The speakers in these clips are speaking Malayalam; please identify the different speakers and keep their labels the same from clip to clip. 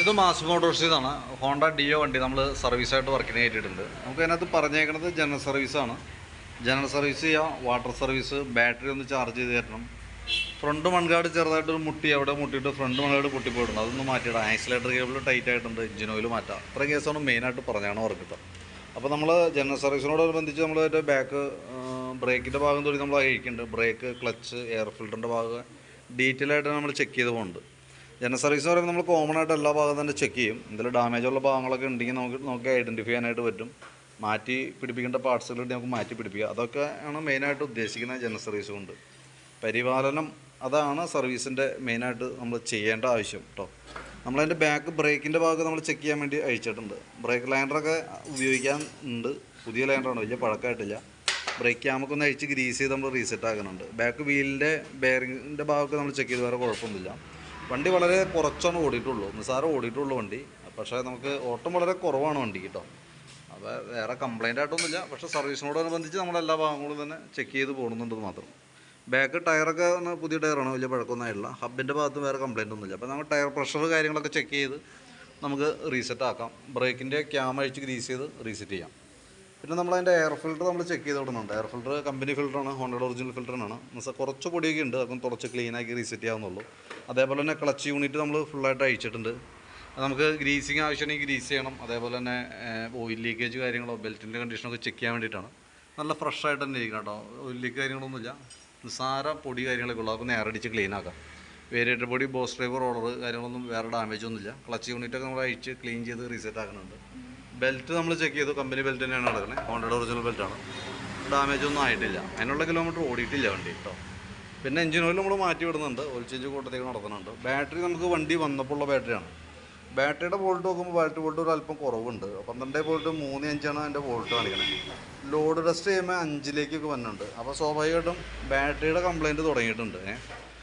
Speaker 1: ഇത് മാസ് ഇതാണ്. ഹോണ്ട ഡിയോ വണ്ടി നമ്മൾ സർവീസായിട്ട് വർക്കിന് കയറ്റിയിട്ടുണ്ട് നമുക്ക് അതിനകത്ത് പറഞ്ഞേക്കുന്നത് ജനറൽ സർവീസാണ് ജനറൽ സർവീസ് ചെയ്യാം വാട്ടർ സർവീസ് ബാറ്ററി ഒന്ന് ചാർജ് ചെയ്ത് തരണം. ഫ്രണ്ട് മൺകാട് ചെറുതായിട്ടൊരു മുട്ടി അവിടെ മുട്ടിയിട്ട് ഫ്രണ്ട് മൺകാട് പൊട്ടിപ്പോയിട്ടുണ്ട്. അതൊന്ന് മാറ്റിയിടാം. ആക്സിലേറ്റർ കേബിൾ ടൈറ്റ് ആയിട്ടുണ്ട്. എഞ്ചിൻ ഓയിൽ മാറ്റാം. ഇത്രയും കേസാണ് മെയിനായിട്ട് പറഞ്ഞാണ് വർക്ക് കിട്ടുക അപ്പോൾ നമ്മൾ ജനറൽ സർവീസിനോടനുബന്ധിച്ച് നമ്മൾ അതിന്റെ ബാക്ക് ബ്രേക്കിന്റെ ഭാഗം തൊഴിൽ നമ്മൾ അഴിക്കുന്നുണ്ട്. ബ്രേക്ക് ക്ലച്ച് എയർ ഫിൽറ്ററിന്റെ ഭാഗം. ഡീറ്റെയിൽ ആയിട്ട് നമ്മൾ ചെക്ക് ചെയ്ത് പോകുന്നുണ്ട് ജനറൽ സർവീസ് എന്ന് പറയുമ്പോൾ നമ്മൾ കോമൺ ആയിട്ട് എല്ലാ ഭാഗവും തന്നെ ചെക്ക് ചെയ്യും. എന്തെങ്കിലും ഡാമേജ് ഉള്ള ഭാഗങ്ങളൊക്കെ ഉണ്ടെങ്കിൽ നമുക്ക് നമുക്ക് ഐഡന്റിഫൈ ചെയ്യാനായിട്ട് പറ്റും. മാറ്റി പിടിപ്പിക്കേണ്ട പാർട്സുകൾ നമുക്ക് മാറ്റി പിടിപ്പിക്കുക അതൊക്കെ ആണ് മെയിനായിട്ട് ഉദ്ദേശിക്കുന്നത് ജനറൽ സർവീസ് കൊണ്ട്. പരിപാലനം അതാണ് സർവീസിന്റെ മെയിനായിട്ട് നമ്മൾ ചെയ്യേണ്ട ആവശ്യം കേട്ടോ നമ്മളതിന്റെ ബാക്ക് ബ്രേക്കിന്റെ ഭാഗം നമ്മൾ ചെക്ക് ചെയ്യാൻ വേണ്ടി അയച്ചിട്ടുണ്ട് ബ്രേക്ക് ലൈൻഡറൊക്കെ ഉപയോഗിക്കാൻ ഉണ്ട്. പുതിയ ലൈൻഡറാണ് വലിയ പഴക്കമായിട്ടില്ല. ബ്രേക്ക് ക്യാമൊക്കെ ഒന്ന് അഴിച്ച് ഗ്രീസ് ചെയ്ത് നമ്മൾ റീസെറ്റ് ആക്കുന്നുണ്ട്. ബാക്ക് വീലിന്റെ ബെയറിങ്ങിന്റെ ഭാഗമൊക്കെ നമ്മൾ ചെക്ക് ചെയ്ത് വേറെ കുഴപ്പമൊന്നുമില്ല. വണ്ടി വളരെ കുറച്ചാണ് ഓടിയിട്ടുള്ളൂ. നിസ്സാരം ഓടിയിട്ടുള്ളൂ വണ്ടി. പക്ഷേ നമുക്ക് ഓട്ടം വളരെ കുറവാണ് വണ്ടി കേട്ടോ. അപ്പോൾ വേറെ കംപ്ലൈന്റ് ആയിട്ടൊന്നുമില്ല. പക്ഷേ സർവീസിനോടനുബന്ധിച്ച് നമ്മൾ എല്ലാ ഭാഗങ്ങളും തന്നെ ചെക്ക് ചെയ്ത് പോകുന്നുണ്ടെന്ന് മാത്രം. ബാക്ക് ടയറൊക്കെ പുതിയ ടയറാണ് വലിയ പഴക്കമൊന്നും ആയിട്ടില്ല ഹബിന്റെ ഭാഗത്ത് വേറെ കംപ്ലൈന്റ് ഒന്നുമില്ല. അപ്പോൾ നമ്മൾ ടയർ പ്രഷർ കാര്യങ്ങളൊക്കെ ചെക്ക് ചെയ്ത് നമുക്ക് റീസെറ്റ് ആക്കാം. ബ്രേക്കിന്റെ ക്യാം അഴിച്ച് ഗ്രീസ് ചെയ്ത് റീസെറ്റ് ചെയ്യാം. പിന്നെ നമ്മൾ അതിന്റെ എയർ ഫിൽറ്റർ നമ്മൾ ചെക്ക് ചെയ്ത് വിടുന്നുണ്ട് എയർ ഫിൽറ്റർ കമ്പനി ഫിൽറ്ററാണ് ഹോണ്ടയുടെ ഒറിജിനൽ ഫിൽറ്ററാണ് മീൻസ് കുറച്ച് പൊടിയൊക്കെ ഉണ്ട് അതൊക്കെ ക്ലീൻ ക്ലീനാക്കി റീസെറ്റ് ചെയ്യാവുന്നുള്ളൂ. അതേപോലെ തന്നെ ക്ലച്ച് യൂണിറ്റ് നമ്മൾ ഫുള്ളായിട്ട് അഴിച്ചിട്ടുണ്ട്. നമുക്ക് ഗ്രീസിങ് ആവശ്യമാണെങ്കിൽ ഗ്രീസ് ചെയ്യണം. അതേപോലെ തന്നെ ഓയിൽ ലീക്കേജ് കാര്യങ്ങളോ ബെൽറ്റിന്റെ കണ്ടീഷനൊക്കെ ചെക്ക് ചെയ്യാൻ വേണ്ടിയിട്ടാണ്. നല്ല ഫ്രഷ് ആയിട്ട് തന്നെ ഇരിക്കണം കേട്ടോ ഓയിൽ ലീക്ക് കാര്യങ്ങളൊന്നുമില്ല. നിസ്സാര പൊടി കാര്യങ്ങളൊക്കെ ഉള്ളൂ. അതൊക്കെ നേരടിച്ച് ക്ലീൻ ആക്കാം. വേരിയേറ്റർ പൊടി ബോസ് ഡ്രൈവർ ഓർഡർ കാര്യങ്ങളൊന്നും വേറെ ഡാമേജ് ഒന്നുമില്ല. ക്ലച്ച് യൂണിറ്റൊക്കെ നമ്മൾ അഴിച്ച് ക്ലീൻ ചെയ്ത് റീസെറ്റ് ആക്കുന്നുണ്ട്. ബെൽറ്റ് നമ്മൾ ചെക്ക് ചെയ്തു. കമ്പനി ബെൽറ്റ് തന്നെയാണ് നടക്കുന്നത് ഹോണ്ടയുടെ ഒറിജിനൽ ബെൽറ്റാണ് ഡാമേജ് ഒന്നും ആയിട്ടില്ല. അതിനുള്ള കിലോമീറ്റർ ഓടിയിട്ടില്ല വണ്ടി കേട്ടോ പിന്നെ എഞ്ചിൻ ഓയിൽ നമ്മൾ മാറ്റി വിടുന്നുണ്ട്. ഓയിൽ ചേഞ്ച് കൂട്ടത്തേക്ക് നടത്തുന്നുണ്ട്. ബാറ്ററി നമുക്ക് വണ്ടി വന്നപ്പോൾ ഉള്ള ബാറ്ററിയാണ് ബാറ്ററിയുടെ വോൾട്ട് നോക്കുമ്പോൾ ബാറ്ററി വോൾട്ട് ഒരു അല്പം കുറവുണ്ട്. പന്ത്രണ്ട് വോൾട്ട് മൂന്ന് അഞ്ചാണ് അതിന്റെ വോൾട്ട് കാണിക്കുന്നത് ലോഡ് ടെസ്റ്റ് ചെയ്യുമ്പോൾ അഞ്ചിലേക്കൊക്കെ വന്നിട്ടുണ്ട്. അപ്പോൾ സ്വാഭാവികമായിട്ടും ബാറ്ററിയുടെ കംപ്ലയിന്റ് തുടങ്ങിയിട്ടുണ്ട്.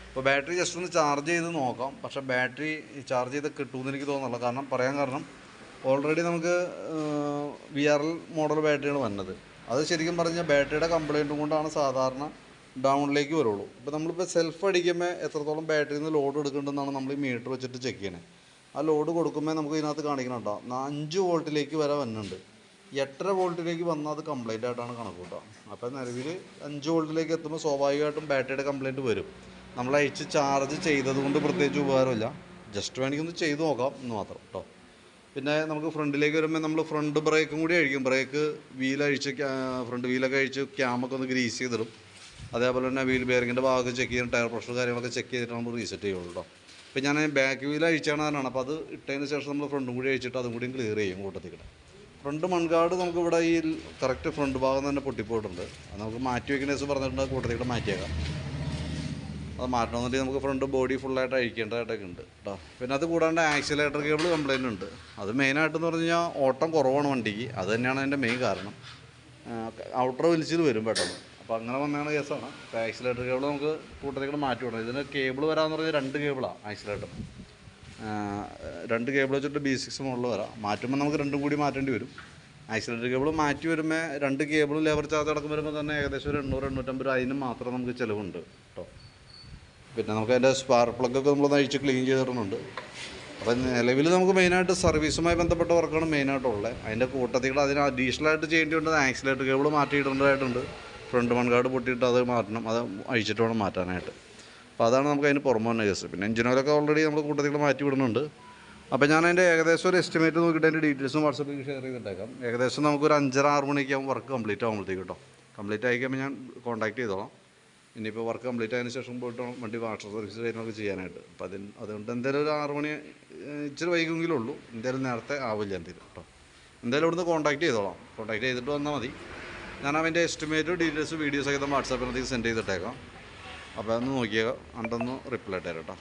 Speaker 1: അപ്പോൾ ബാറ്ററി ജസ്റ്റ് ഒന്ന് ചാർജ് ചെയ്ത് നോക്കാം. പക്ഷേ ബാറ്ററി ചാർജ് ചെയ്ത് കിട്ടുമെന്ന് എനിക്ക് തോന്നുന്നില്ല. കാരണം പറയാൻ കാരണം ഓൾറെഡി നമുക്ക് വി ആർ എൽ മോഡൽ ബാറ്ററിയാണ് വന്നത്. അത് ശരിക്കും പറഞ്ഞാൽ ബാറ്ററിയുടെ കംപ്ലൈന്റും കൊണ്ടാണ് സാധാരണ ഡൗണിലേക്ക് വരുള്ളൂ. ഇപ്പോൾ നമ്മളിപ്പോൾ സെൽഫ് അടിക്കുമ്പോൾ എത്രത്തോളം ബാറ്ററിയിൽ നിന്ന് ലോഡ് എടുക്കുന്നുണ്ടെന്നാണ് നമ്മൾ ഈ മീറ്റർ വെച്ചിട്ട് ചെക്ക് ചെയ്യണേ. ആ ലോഡ് കൊടുക്കുമ്പോൾ നമുക്ക് ഇതിനകത്ത് കാണിക്കണം കേട്ടോ അഞ്ച് വോൾട്ടിലേക്ക് വരെ വന്നിട്ടുണ്ട് എട്ടര വോൾട്ടിലേക്ക് വന്നാൽ അത് കംപ്ലൈന്റ് ആയിട്ടാണ് കണക്ക് കൂട്ടുക അപ്പോൾ നിലവിൽ അഞ്ച് വോൾട്ടിലേക്ക് എത്തുമ്പോൾ സ്വാഭാവികമായിട്ടും ബാറ്ററിയുടെ കംപ്ലൈന്റ് വരും. നമ്മൾ അയച്ച് ചാർജ് ചെയ്തത് കൊണ്ട് പ്രത്യേകിച്ച് ഉപകാരമില്ല. ജസ്റ്റ് വേണമെങ്കിൽ ഒന്ന് ചെയ്ത് നോക്കാം എന്ന് മാത്രം കേട്ടോ പിന്നെ നമുക്ക് ഫ്രണ്ടിലേക്ക് വരുമ്പോൾ നമ്മൾ ഫ്രണ്ട് ബ്രേക്കും കൂടി അഴിക്കും ബ്രേക്ക് വീൽ അഴിച്ച് ഫ്രണ്ട് വീലൊക്കെ അഴിച്ച് ക്യാമൊക്കെ ഒന്ന് ഗ്രീസ് ചെയ്തിടും. അതേപോലെ തന്നെ വീൽ ബെയറിങ്ങിന്റെ ഭാഗമൊക്കെ ചെക്ക് ചെയ്യും ടയർ പ്രഷർ കാര്യങ്ങളൊക്കെ ചെക്ക് ചെയ്തിട്ട് നമ്മൾ റീസെറ്റ് ചെയ്യുള്ളൂ കേട്ടോ ഇപ്പോൾ ഞാൻ ബാക്ക് വീൽ അഴിച്ചാണ് അതിനാണ് അപ്പോൾ അത് ഇട്ടതിന് ശേഷം നമ്മൾ ഫ്രണ്ടും കൂടി അഴിച്ചിട്ട് അതും കൂടി ക്ലിയർ ചെയ്യും കൂട്ടത്തിൽ ഫ്രണ്ട് മൺകാട് നമുക്ക് ഇവിടെ ഈ കറക്റ്റ് ഫ്രണ്ട് ഭാഗം തന്നെ പൊട്ടിപ്പോയിട്ടുണ്ട്. അത് നമുക്ക് മാറ്റി വയ്ക്കുന്ന ദിവസം പറഞ്ഞിട്ടുണ്ട് കൂട്ടത്തിൽ മാറ്റിയേക്കാം. അത് മാറ്റണമെന്നുണ്ടെങ്കിൽ നമുക്ക് ഫ്രണ്ട് ബോഡി ഫുള്ളായിട്ട് അഴിക്കേണ്ടതായിട്ടൊക്കെ ഉണ്ട് കേട്ടോ പിന്നെ അത് കൂടാണ്ട് ആക്സിലേറ്റർ കേബിൾ കംപ്ലൈന്റ് ഉണ്ട്. അത് മെയിനായിട്ടെന്ന് പറഞ്ഞു കഴിഞ്ഞാൽ ഓട്ടം കുറവാണ് വണ്ടിക്ക്. അത് തന്നെയാണ് അതിന്റെ മെയിൻ കാരണം. ഔട്ടർ വലിച്ചത് വരും പെട്ടെന്ന്. അപ്പോൾ അങ്ങനെ വന്നാണ് കേസാണ്. അപ്പോൾ ആക്സിലേറ്റർ കേബിൾ നമുക്ക് കൂട്ടത്തേക്കൂടെ മാറ്റി വിടണം. ഇതിന് കേബിൾ വരാമെന്ന് പറഞ്ഞാൽ രണ്ട് കേബിളാണ് ആക്സിലേറ്റർ രണ്ട് കേബിൾ വെച്ചിട്ട് ബി സിക്സ് മോഡൽ വരാം. മാറ്റുമ്പോൾ നമുക്ക് രണ്ടും കൂടി മാറ്റേണ്ടി വരും. ആക്സിലേറ്റർ കേബിൾ മാറ്റി വരുമ്പോൾ രണ്ട് കേബിളും ലേബർ ചാർജ് അടക്കം വരുമ്പോൾ തന്നെ ഏകദേശം ഒരു എണ്ണൂറ് എണ്ണൂറ്റമ്പത് രൂപ അതിന് മാത്രം നമുക്ക് ചിലവുണ്ട് കേട്ടോ പിന്നെ നമുക്ക് അതിന്റെ സ്പാർക്ക് പ്ലഗൊക്കെ നമ്മൾ നയിച്ച് ക്ലീൻ ചെയ്തിടുന്നുണ്ട്. അപ്പം നിലവിൽ നമുക്ക് മെയിനായിട്ട് സർവീസുമായി ബന്ധപ്പെട്ട വർക്കാണ് മെയിനായിട്ടുള്ളത്. അതിന്റെ കൂട്ടത്തിൽ അതിന് അഡീഷണലായിട്ട് ചെയ്യേണ്ടി വന്നത് ആക്സിലേറ്റർ കേബിൾ മാറ്റിയിടേണ്ടതായിട്ടുണ്ട് ഫ്രണ്ട് മൺകാട് പൊട്ടിയിട്ട് അത് മാറ്റണം. അത് അഴിച്ചിട്ട് വേണം മാറ്റാനായിട്ട്. അപ്പോൾ അതാണ് നമുക്ക് അതിന് പുറമെ വന്ന കേസ് പിന്നെ എഞ്ചിനോയിലൊക്കെ ഓൾറെഡി നമ്മൾ കൂട്ടത്തിൽ മാറ്റി വിടുന്നുണ്ട്. അപ്പോൾ ഞാൻ അതിന്റെ ഏകദേശം ഒരു എസ്റ്റിമേറ്റ് നോക്കിയിട്ട് അതിന്റെ ഡീറ്റെയിൽസും വാട്സപ്പിൽ ഷെയർ ചെയ്തിട്ടേക്കാം. ഏകദേശം നമുക്കൊരു അഞ്ചര ആറ് മണിയൊക്കെ വർക്ക് കംപ്ലീറ്റ് ആകുമ്പോഴത്തേക്ക് കേട്ടോ. കംപ്ലീറ്റ് ആയിക്കുമ്പോൾ ഞാൻ കോൺടാക്ട് ചെയ്തോളാം. ഇനിയിപ്പോൾ വർക്ക് കംപ്ലീറ്റ് ആയതിനു ശേഷം പോയിട്ട് വണ്ടി വാട്ടർ സർവീസ് കാര്യങ്ങളൊക്കെ ചെയ്യാനായിട്ട്. അപ്പം അതിന് അതുകൊണ്ട് എന്തായാലും ഒരു ആറ് മണി ഇച്ചിരി വൈകുമെങ്കിലും ഉള്ളൂ. എന്തായാലും നേരത്തെ ആവില്ല എന്തെങ്കിലും കേട്ടോ. എന്തായാലും ഇവിടുന്ന് കോൺടാക്ട് ചെയ്തോളാം. കോൺടാക്ട് ചെയ്തിട്ട് വന്നാൽ മതി. ഞാൻ അവന്റെ എസ്റ്റിമേറ്റ് ഡീറ്റെയിൽസ് വീഡിയോസ് ഒക്കെ വാട്സാപ്പിനകത്ത് സെൻഡ് ചെയ്തിട്ടേക്കാം. അപ്പോൾ അതൊന്ന് നോക്കിയേക്കാം. അണ്ടൊന്ന് റിപ്ലൈ ഇട്ടേരാം കേട്ടോ.